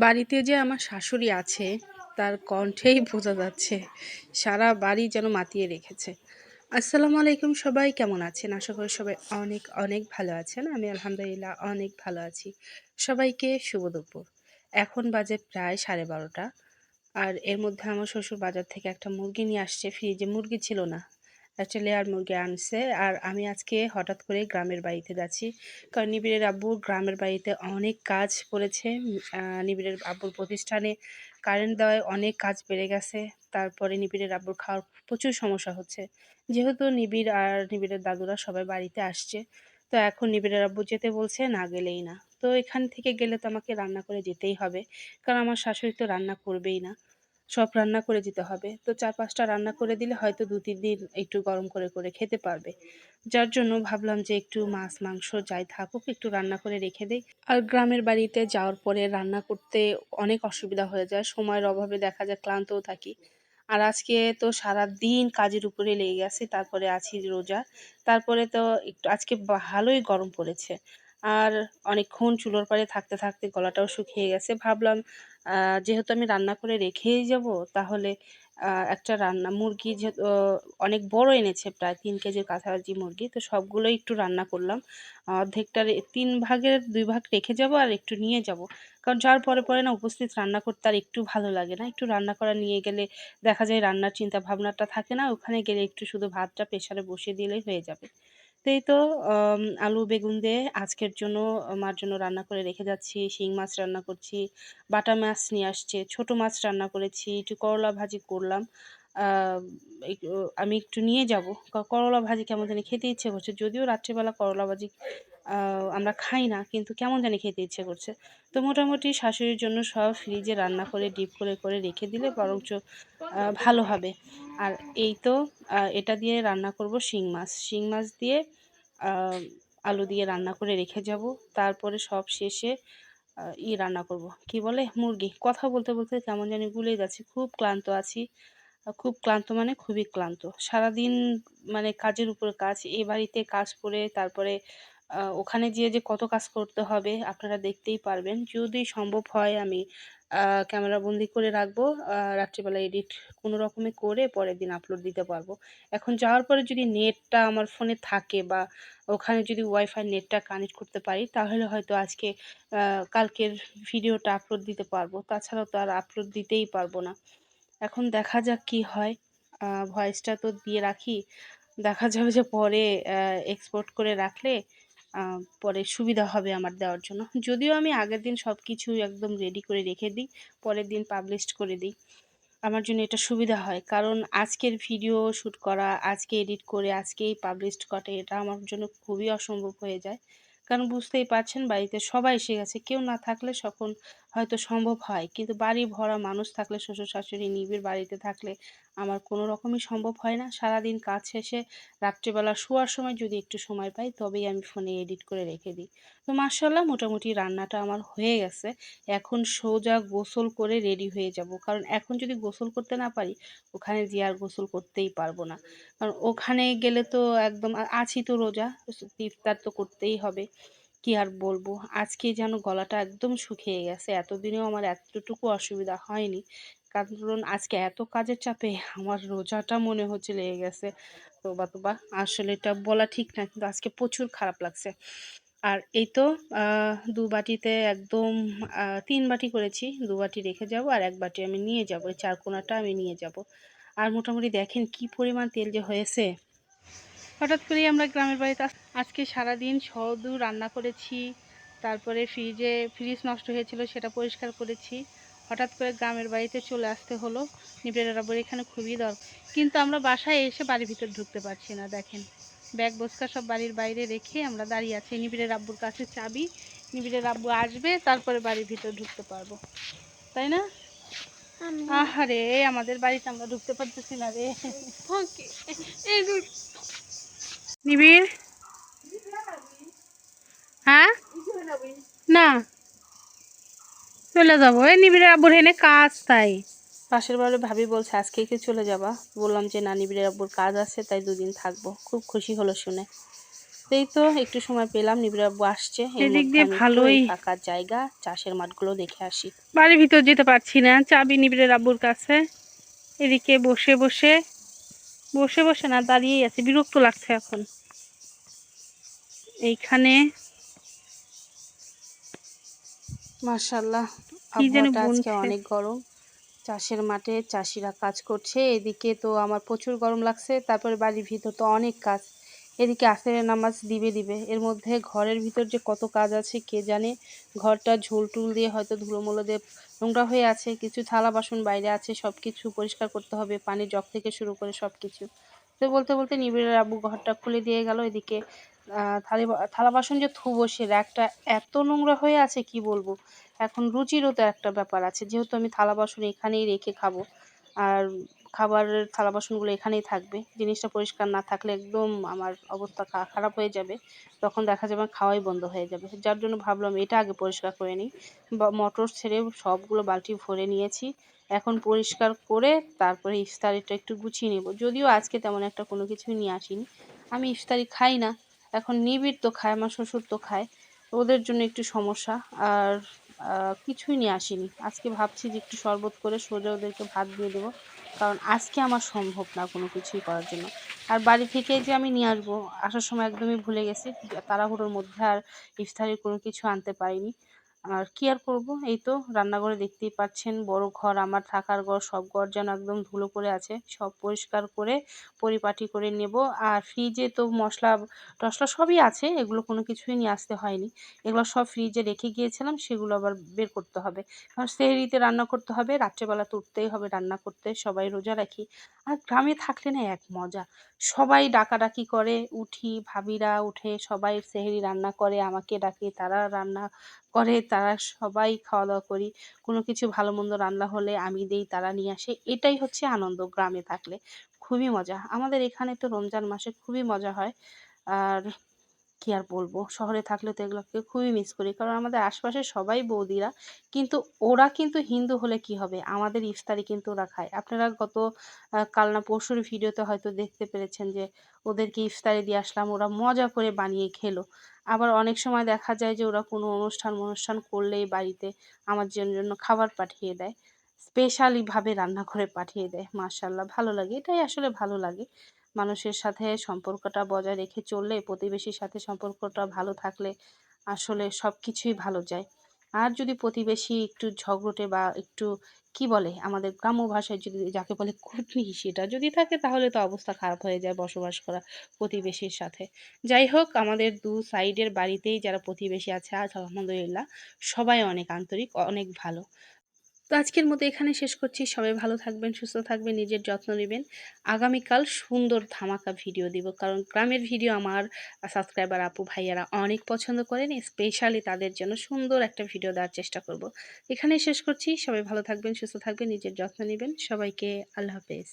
বাড়িতে যে আমার শাশুড়ি আছে, তার কণ্ঠেই বোঝা যাচ্ছে, সারা বাড়ি যেন মাতিয়ে রেখেছে। আসসালামু আলাইকুম সবাই, কেমন আছেন? আশা করি সবাই অনেক অনেক ভালো আছেন। আমি আলহামদুলিল্লাহ অনেক ভালো আছি। সবাইকে শুভ দুপুর। এখন বাজে প্রায় সাড়ে বারোটা। আর এর মধ্যে আমার শ্বশুর বাজার থেকে একটা মুরগি নিয়ে আসছে। ফ্রিজে মুরগি ছিল না। একটা লেয়ার মুরগি আনছে। আর আমি আজকে হঠাৎ করে গ্রামের বাড়িতে যাচ্ছি। কারণ নিবিড়ের আব্বুর গ্রামের বাড়িতে অনেক কাজ পড়েছে। নিবিড়ের আব্বুর প্রতিষ্ঠানে কারেন্ট দেওয়ায় অনেক কাজ বেড়ে গেছে। তারপরে নিবিড়ের আব্বুর খাওয়ার প্রচুর সমস্যা হচ্ছে। যেহেতু নিবিড় আর নিবিড়ের দাদুরা সবাই বাড়িতে আসছে, তো এখন নিবিড়ের আব্বু যেতে বলছে, না গেলেই না। তো এখান থেকে গেলে তো আমাকে রান্না করে যেতেই হবে। কারণ আমার শাশুড়ি তো রান্না করবেই না। সব রান্না করে দিতে হবে। তো চার পাঁচটা রান্না করে দিলে হয়তো দু তিন দিন একটু গরম করে করে খেতে পারবে। যার জন্য ভাবলাম যে একটু মাছ, মাংস যাই থাকুক, একটু রান্না করে রেখে দেই। আর গ্রামের বাড়িতে যাওয়ার পরে রান্না করতে অনেক অসুবিধা হয়ে যায়। সময়ের অভাবে দেখা যায় ক্লান্তও থাকি। আর আজকে তো সারা দিন কাজের উপরে লেগে গেছে, তারপরে আছি রোজা। তারপরে তো একটু, আজকে ভালোই গরম পড়েছে। আর অনেকক্ষণ চুলোর পাড়ে থাকতে থাকতে গলাটাও শুকিয়ে গেছে। ভাবলাম যেহেতু আমি রান্না করে রেখেই যাব, তাহলে একটা রান্না মুরগি যেহেতু অনেক বড় এনেছে প্রায় তিন কেজির কাছাকাছি মুরগি, তো সবগুলোই একটু রান্না করলাম। অর্ধেকটার তিন ভাগের দুই ভাগ রেখে যাব আর একটু নিয়ে যাব। কারণ যার পরে পরে না উপস্থিত রান্না করতে আর একটু ভালো লাগে না। একটু রান্না করা নিয়ে গেলে দেখা যায় রান্নার চিন্তা ভাবনাটা থাকে না, ওখানে গেলে একটু শুধু ভাতটা প্রেশারে বসিয়ে দিলেই হয়ে যাবে। এই তো আলু, বেগুন দিয়ে আজকের জন্য, মার জন্য রান্না করে রেখে যাচ্ছি। শিং মাছ রান্না করছি, বাটা মাছ নিয়ে আসছে, ছোট মাছ রান্না করেছি, একটু করলা ভাজি করলাম। আমি একটু নিয়ে যাব। করলা ভাজি কেমন জানি খেতে ইচ্ছে করছে, যদিও রাত্রিবেলা করলা ভাজি আমরা খাই না, কিন্তু কেমন জানি খেতে ইচ্ছে করছে। তো মোটামুটি শাশুড়ির জন্য সব ফ্রিজে রান্না করে, ডিপ করে করে রেখে দিলে বরঞ্চ ভালো হবে। আর এই তো এটা দিয়ে রান্না করব শিং মাছ। শিং মাছ দিয়ে আলু দিয়ে রান্না করে রেখে যাব। তারপরে সব শেষে ই রান্না করব। কি বলে? মুরগি। কথা বলতে বলতে কেমন জানি ভুলে যাচ্ছি খুব ক্লান্ত আছি। খুব ক্লান্ত মানে খুবই ক্লান্ত। সারাদিন মানে কাজের উপর কাজ, এ বাড়িতে কাজ করে, তারপরে ওখানে গিয়ে যে কত কাজ করতে হবে আপনারা দেখতেই পারবেন। যদি সম্ভব হয় আমি ক্যামেরা বন্দি করে রাখব রাত্রিবেলা এডিট কোনো রকমে করে পরের দিন আপলোড দিতে পারব। এখন যাওয়ার পরে যদি নেটটা আমার ফোনে থাকে বা ওখানে যদি ওয়াইফাই নেটটা কানেক্ট করতে পারি, তাহলে হয়তো আজকে কালকের ভিডিওটা আপলোড দিতে পারব। তাছাড়াও তো আর আপলোড দিতেই পারব না। এখন দেখা যাক কি হয়। ভয়েসটা তো দিয়ে রাখি। দেখা যাবে যে পরে এক্সপোর্ট করে রাখলে পরে সুবিধা হবে আমার দেওয়ার জন্য। যদিও আমি আগের দিন সব কিছু একদম রেডি করে রেখে দিই, পরের দিন পাবলিশ করে দিই। আমার জন্য এটা সুবিধা হয়। কারণ আজকের ভিডিও শ্যুট করা, আজকে এডিট করে, আজকেই পাবলিশ করে, এটা আমার জন্য খুবই অসম্ভব হয়ে যায়। কারণ বুঝতেই পারছেন, বাড়িতে সবাই এসে গেছে। কেউ না থাকলে সকল হয়তো সম্ভব হয়। কিন্তু বাড়ি ভরা মানুষ থাকলে, শ্বশুর শাশুড়ি নিবিড় বাড়িতে থাকলে আমার কোনো রকমই সম্ভব হয় না। সারাদিন কাজ শেষে রাত্রিবেলা শোয়ার সময় যদি একটু সময় পাই, তবেই আমি ফোনে এডিট করে রেখে দিই। তো মার্শাল্লাহ মোটামুটি রান্নাটা আমার হয়ে গেছে। এখন সোজা গোসল করে রেডি হয়ে যাব। কারণ এখন যদি গোসল করতে না পারি, ওখানে যে আর গোসল করতেই পারব না। কারণ ওখানে গেলে তো একদম আছি তো রোজা, ইফতার তো করতেই হবে। কি আর বলব? আজকে যেন গলাটা একদম শুকিয়ে গেছে। এতদিনেও আমার এতটুকু অসুবিধা হয়নি। কারণ আজকে এত কাজের চাপে আমার রোজাটা মনে হচ্ছে লেগে গেছে। তোবা তোবা আসলে এটা বলা ঠিক না, কিন্তু আজকে প্রচুর খারাপ লাগছে। আর এই তো দু বাটিতে একদম তিন বাটি করেছি। দু বাটি রেখে যাব আর এক বাটি আমি নিয়ে যাব। এই চার কোনাটা আমি নিয়ে যাব। আর মোটামুটি দেখেন কি পরিমাণ তেল যে হয়েছে। হঠাৎ করেই আমরা গ্রামের বাড়িতে আজকে সারাদিন সদু রান্না করেছি তারপরে ফ্রিজে ফ্রিজ নষ্ট হয়েছিল সেটা পরিষ্কার করেছি। হঠাৎ করে গ্রামের বাড়িতে চলে আসতে হলো নিবেড়ের রাব্বর এখানে খুবই দরকার কিন্তু আমরা বাসায় এসে বাড়ির ভিতর ঢুকতে পারছি না দেখেন। ব্যাগ বস্কা সব বাড়ির বাইরে রেখে আমরা দাঁড়িয়ে আছি। নিবিড়ের রাব্বুর কাছে চাবি নিবিড়ের রাব্বু আসবে তারপরে বাড়ির ভিতর ঢুকতে পারব। তাই না? আহারে আমাদের বাড়িতে আমরা ঢুকতে পারতেছি না রে। নিবিড়? হ্যাঁ? না। চলে যাব। নিবিড়ের আব্বুর হেনে কাজ তাই। পাশের বাড়ি ভাবি বলছে আজকে কি চলে যাবা? বললাম যে না নিবিড়ের আব্বুর কাজ আছে তাই দুদিন থাকব। খুব খুশি হলো শুনে। এই তো একটু সময় পেলাম নিবিড় আব্বু আসছে। এদিক দিয়ে ভালোই। ফাঁকা জায়গা চাষের মাঠগুলো দেখে আসি। বাড়ির ভিতর যেতে পারছি না। চাবি নিবিড়ের আব্বুর কাছে। এদিকে বসে বসে বসে বসে না দাঁড়িয়েই আছে। বিরক্ত লাগছে এখন। এইখানে মার্শাল্লাহ আজকে অনেক গরম। চাষের মাঠে চাষিরা কাজ করছে। এদিকে তো আমার প্রচুর গরম লাগছে তারপরে বাড়ির ভিতর তো অনেক কাজ। এদিকে আসরের নামাজ দিবে দিবে। এর মধ্যে ঘরের ভিতর যে কত কাজ আছে, কে জানে? ঘরটা ঝোল টুল দিয়ে হয়তো ধুলোমুলো দিয়ে নোংরা হয়ে আছে, কিছু থালা বাসন বাইরে আছে সব কিছু পরিষ্কার করতে হবে, পানি জগ থেকে শুরু করে সব কিছু তো বলতে বলতে নিবিড়ের আব্বু ঘরটা খুলে দিয়ে গেল এদিকে। থালি থালা বাসন যে থুবো সে র্যাকটা এত নোংরা হয়ে আছে, কি বলব? এখন রুচিরও তো একটা ব্যাপার আছে, যেহেতু আমি থালা বাসন এখানেই রেখে খাব। আর খাবারের থালা বাসনগুলো এখানেই থাকবে। জিনিসটা পরিষ্কার না থাকলে একদম আমার অবস্থা খারাপ হয়ে যাবে। তখন দেখা যাবে খাওয়াই বন্ধ হয়ে যাবে। যার জন্য ভাবলাম এটা আগে পরিষ্কার করে নিই। বা মটর ছেড়ে সবগুলো বালতি ভরে নিয়েছি। এখন পরিষ্কার করে তারপরে ইফতারিটা একটু গুছিয়ে নেব। যদিও আজকে তেমন একটা কোনো কিছুই নিয়ে আসিনি। আমি ইফতারি খাই না। এখন নিবিড় তো খায়, আমার শ্বশুর তো খায়। ওদের জন্য একটু সমস্যা। আর কিছুই নিয়ে আসিনি। আজকে ভাবছি যে একটু শরবত করে সোজা ওদেরকে ভাত দিয়ে দেবো। কারণ আজকে আমার সম্ভব না কোনো কিছুই করার জন্য। আর বাড়ি থেকে যে আমি নিয়ে আসব, আসার সময় একদমই ভুলে গেছি। তাড়াহুড়োর মধ্যে আর ইফতারের কোনো কিছু আনতে পারিনি। আর কি আর করব? এই তো রান্নাঘরে দেখতেই পাচ্ছেন বড় ঘর, আমার থাকার ঘর, সব ঘর যেন একদম ধুলো পড়ে আছে। সব পরিষ্কার করে পরিপাটি করে নেব। আর ফ্রিজে তো মশলা টশলা সবই আছে, এগুলো কোনো কিছুই নিয়ে আসতে হয়নি। এগুলো সব ফ্রিজে রেখে গিয়েছিলাম, সেগুলো আবার বের করতে হবে। কারণ সেহরিতে রান্না করতে হবে, রাত্রেবেলা তো উঠতেই হবে রান্না করতে, সবাই রোজা রাখি। আর গ্রামে থাকলে না এক মজা। সবাই ডাকাডাকি করে, উঠি, ভাবিরা উঠে সবাই সেহরি রান্না করে, আমাকে ডাকে, তারা রান্না করে, তারা সবাই খাওয়া দাওয়া করি। কোনো কিছু ভালো মন্দ রান্না হলে আমি দেই, তারা নিয়ে আসে। এটাই হচ্ছে আনন্দ, গ্রামে থাকলে। খুবই মজা। আমাদের এখানে তো রমজান মাসে খুবই মজা হয়। আর কি আর বলব? শহরে থাকলে তো এগুলোকে খুবই মিস করি। কারণ আমাদের আশপাশে সবাই বৌদিরা। কিন্তু ওরা কিন্তু হিন্দু হলে কি হবে? আমাদের ইফতারি কিন্তু ওরা খায়। আপনারা গত কাল না পরশুর ভিডিওতে হয়তো দেখতে পেরেছেন যে, ওদেরকে ইফতারি দিয়ে আসলাম। ওরা মজা করে বানিয়ে খেলো। আবার অনেক সময় দেখা যায় যে, ওরা কোনো অনুষ্ঠান অনুষ্ঠান করলেই বাড়িতে আমার জন্য খাবার পাঠিয়ে দেয়। স্পেশালি ভাবে রান্না করে পাঠিয়ে দেয়। মার্শাল্লাহ ভালো লাগে। এটাই আসলে ভালো লাগে। মানুষের সাথে সম্পর্কটা বজায় রেখে চললে প্রতিবেশীর সাথে সম্পর্কটা ভালো থাকলে আসলে সব কিছুই ভালো যায়। আর যদি প্রতিবেশী একটু ঝগড়টে বা একটু, কি বলে, আমাদের গ্রাম্য ভাষায় যদি যাকে বলে কুটনি সেটা যদি থাকে তাহলে তো অবস্থা খারাপ হয়ে যায় বসবাস করা প্রতিবেশীর সাথে। যাই হোক, আমাদের দু সাইডের বাড়িতেই যারা প্রতিবেশী আছে আজ আলহামদুলিল্লাহ, সবাই অনেক আন্তরিক, অনেক ভালো। তো আজকের মতো এখানে শেষ করছি। সবাই ভালো থাকবেন, সুস্থ থাকবেন, নিজের যত্ন নেবেন। আগামীকাল সুন্দর ধামাকা ভিডিও দিব, কারণ গ্রামের ভিডিও আমার সাবস্ক্রাইবার আপু ভাইয়ারা অনেক পছন্দ করেন। স্পেশালি তাদের জন্য সুন্দর একটা ভিডিও দেওয়ার চেষ্টা করব। এখানে শেষ করছি। সবাই ভালো থাকবেন, সুস্থ থাকবেন, নিজের যত্ন নেবেন। সবাইকে আল্লাহ হাফেজ।